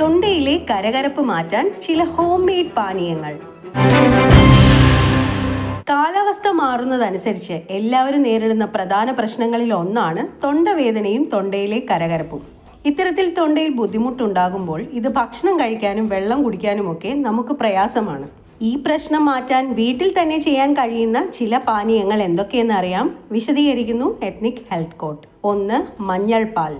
തൊണ്ടയിലെ കരകരപ്പ് മാറ്റാൻ ചില home made പാനീയങ്ങൾ. കാലാവസ്ഥ മാറുന്നതനുസരിച്ച് എല്ലാവരും നേരിടുന്ന പ്രധാന പ്രശ്നങ്ങളിൽ ഒന്നാണ് തൊണ്ടവേദനയും തൊണ്ടയിലെ കരകരപ്പും. ഇത്തരത്തിൽ തൊണ്ടയിൽ ബുദ്ധിമുട്ടുണ്ടാകുമ്പോൾ ഇത് ഭക്ഷണം കഴിക്കാനും വെള്ളം കുടിക്കാനുമൊക്കെ നമുക്ക് പ്രയാസമാണ്. ഈ പ്രശ്നം മാറ്റാൻ വീട്ടിൽ തന്നെ ചെയ്യാൻ കഴിയുന്ന ചില പാനീയങ്ങൾ എന്തൊക്കെയെന്ന് അറിയാം? വിശദീകരിക്കുന്നു എത്നിക് ഹെൽത്ത് കോട്ട്. ഒന്ന് മഞ്ഞൾ പാൽ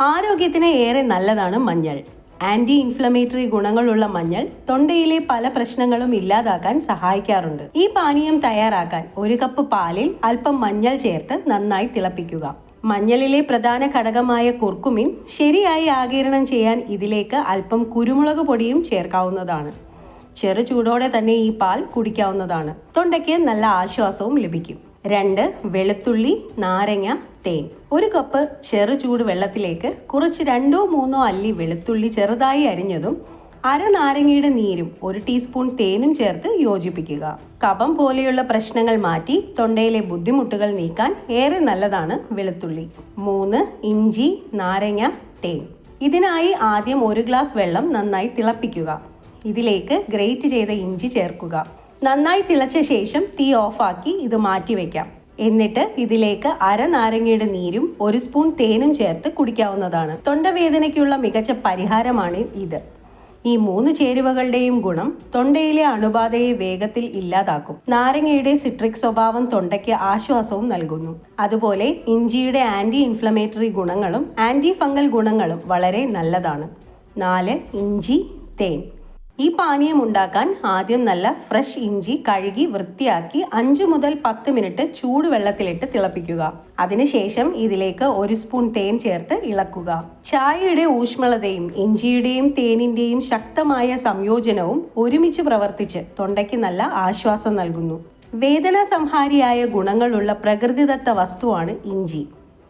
ആരോഗ്യത്തിന് ഏറെ നല്ലതാണ് മഞ്ഞൾ. ആന്റി ഇൻഫ്ലമേറ്ററി ഗുണങ്ങളുള്ള മഞ്ഞൾ തൊണ്ടയിലെ പല പ്രശ്നങ്ങളും ഇല്ലാതാക്കാൻ സഹായിക്കാറുണ്ട്. ഈ പാനീയം തയ്യാറാക്കാൻ ഒരു കപ്പ് പാലിൽ അല്പം മഞ്ഞൾ ചേർത്ത് നന്നായി തിളപ്പിക്കുക. മഞ്ഞളിലെ പ്രധാന ഘടകമായ കുർക്കുമിൻ ശരിയായി ആകിരണം ചെയ്യാൻ ഇതിലേക്ക് അല്പം കുരുമുളക് പൊടിയും ചേർക്കാവുന്നതാണ്. ചെറു ചൂടോടെ തന്നെ ഈ പാൽ കുടിക്കാവുന്നതാണ്. തൊണ്ടയ്ക്ക് നല്ല ആശ്വാസവും ലഭിക്കും. രണ്ട് വെളുത്തുള്ളി നാരങ്ങ തേൻ. ഒരു കപ്പ് ചെറു ചൂട് വെള്ളത്തിലേക്ക് കുറച്ച് രണ്ടോ മൂന്നോ അല്ലി വെളുത്തുള്ളി ചെറുതായി അരിഞ്ഞതും അര നാരങ്ങയുടെ നീരും ഒരു ടീസ്പൂൺ തേനും ചേർത്ത് യോജിപ്പിക്കുക. കപം പോലെയുള്ള പ്രശ്നങ്ങൾ മാറ്റി തൊണ്ടയിലെ ബുദ്ധിമുട്ടുകൾ നീക്കാൻ ഏറെ നല്ലതാണ് വെളുത്തുള്ളി. മൂന്ന് ഇഞ്ചി നാരങ്ങ തേൻ. ഇതിനായി ആദ്യം ഒരു ഗ്ലാസ് വെള്ളം നന്നായി തിളപ്പിക്കുക. ഇതിലേക്ക് ഗ്രേറ്റ് ചെയ്ത ഇഞ്ചി ചേർക്കുക. നന്നായി തിളച്ച ശേഷം തീ ഓഫാക്കി ഇത് മാറ്റി വയ്ക്കാം എന്നിട്ട് ഇതിലേക്ക് അര നാരങ്ങയുടെ നീരും ഒരു സ്പൂൺ തേനും ചേർത്ത് കുടിക്കാവുന്നതാണ്. തൊണ്ടവേദനയ്ക്കുള്ള മികച്ച പരിഹാരമാണ് ഇത്. ഈ മൂന്ന് ചേരുവകളുടെയും ഗുണം തൊണ്ടയിലെ അണുബാധയെ വേഗത്തിൽ ഇല്ലാതാക്കും. നാരങ്ങയുടെ സിട്രിക് സ്വഭാവം തൊണ്ടയ്ക്ക് ആശ്വാസവും നൽകുന്നു. അതുപോലെ ഇഞ്ചിയുടെ ആന്റി ഇൻഫ്ലമേറ്ററി ഗുണങ്ങളും ആന്റി ഫംഗൽ ഗുണങ്ങളും വളരെ നല്ലതാണ്. നാല് ഇഞ്ചി തേൻ. ഈ പാനീയം ഉണ്ടാക്കാൻ ആദ്യം നല്ല ഫ്രഷ് ഇഞ്ചി കഴുകി വൃത്തിയാക്കി അഞ്ച് മുതൽ പത്ത് മിനിറ്റ് ചൂടുവെള്ളത്തിലിട്ട് തിളപ്പിക്കുക. അതിനുശേഷം ഇതിലേക്ക് ഒരു സ്പൂൺ തേൻ ചേർത്ത് ഇളക്കുക. ചായയുടെ ഊഷ്മളതയും ഇഞ്ചിയുടെയും തേനിന്റെയും ശക്തമായ സംയോജനവും ഒരുമിച്ച് പ്രവർത്തിച്ച് തൊണ്ടയ്ക്ക് നല്ല ആശ്വാസം നൽകുന്നു. വേദന സംഹാരിയായ ഗുണങ്ങളുള്ള പ്രകൃതിദത്ത വസ്തുവാണ് ഇഞ്ചി.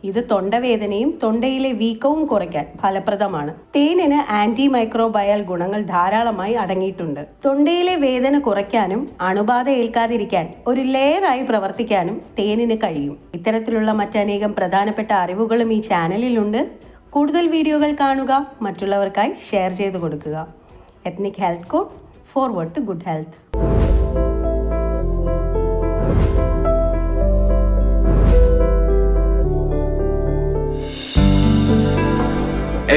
ഇത് തൊണ്ടവേദനയും തൊണ്ടയിലെ വീക്കവും കുറയ്ക്കാൻ ഫലപ്രദമാണ്. തേനിന് ആന്റി മൈക്രോബയൽ ഗുണങ്ങൾ ധാരാളമായി അടങ്ങിയിട്ടുണ്ട്. തൊണ്ടയിലെ വേദന കുറയ്ക്കാനും അണുബാധ ഏൽക്കാതിരിക്കാൻ ഒരു ലെയറായി പ്രവർത്തിക്കാനും തേനിന് കഴിയും. ഇത്തരത്തിലുള്ള മറ്റനേകം പ്രധാനപ്പെട്ട അറിവുകളും ഈ ചാനലിലുണ്ട് കൂടുതൽ വീഡിയോകൾ കാണുക മറ്റുള്ളവർക്കായി ഷെയർ ചെയ്ത് കൊടുക്കുക. Ethnic Health Code forward to good health